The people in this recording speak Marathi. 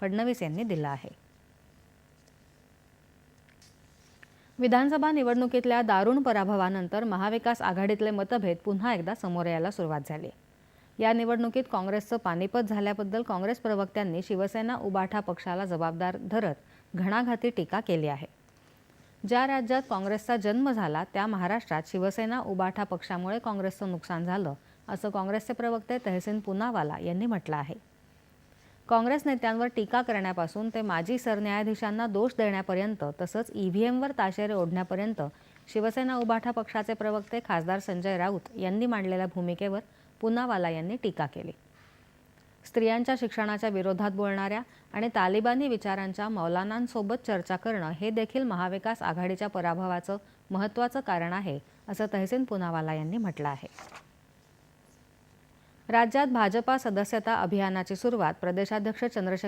फडणवीस यांनी दिला आहे. विधानसभा निवडणुकीतल्या दारुण पराभवानंतर महाविकास आघाडीतले मतभेद पुन्हा एकदा समोर यायला सुरुवात झाली. या निवडणुकीत काँग्रेसचं पानिपत झाल्याबद्दल काँग्रेस प्रवक्त्यांनी शिवसेना उबाठा पक्षाला जबाबदार धरत घणाघाती टीका केली आहे. ज्या राज्यात काँग्रेसचा जन्म झाला त्या महाराष्ट्रात शिवसेना उबाठा पक्षामुळे काँग्रेसचं नुकसान झालं असं काँग्रेसचे प्रवक्ते तहसीन पुनावाला यांनी म्हटलं आहे. काँग्रेस नेत्यांवर टीका करण्यापासून ते माजी सरन्यायाधीशांना दोष देण्यापर्यंत तसंच ईव्हीएमवर ताशेरे ओढण्यापर्यंत शिवसेना उभाठा पक्षाचे प्रवक्ते खासदार संजय राऊत यांनी मांडलेल्या भूमिकेवर पुनावाला यांनी टीका केली. स्त्रियांच्या शिक्षणाच्या विरोधात बोलणाऱ्या आणि तालिबानी विचारांच्या मौलानांसोबत चर्चा करणं हे देखील महाविकास आघाडीच्या पराभवाचं महत्त्वाचं कारण आहे असं तहसीन पुनावाला यांनी म्हटलं आहे. राज्यात भाजपा सदस्यता अभियानाची सुरुवात प्रदेशाध्यक्ष चंद्रशेखर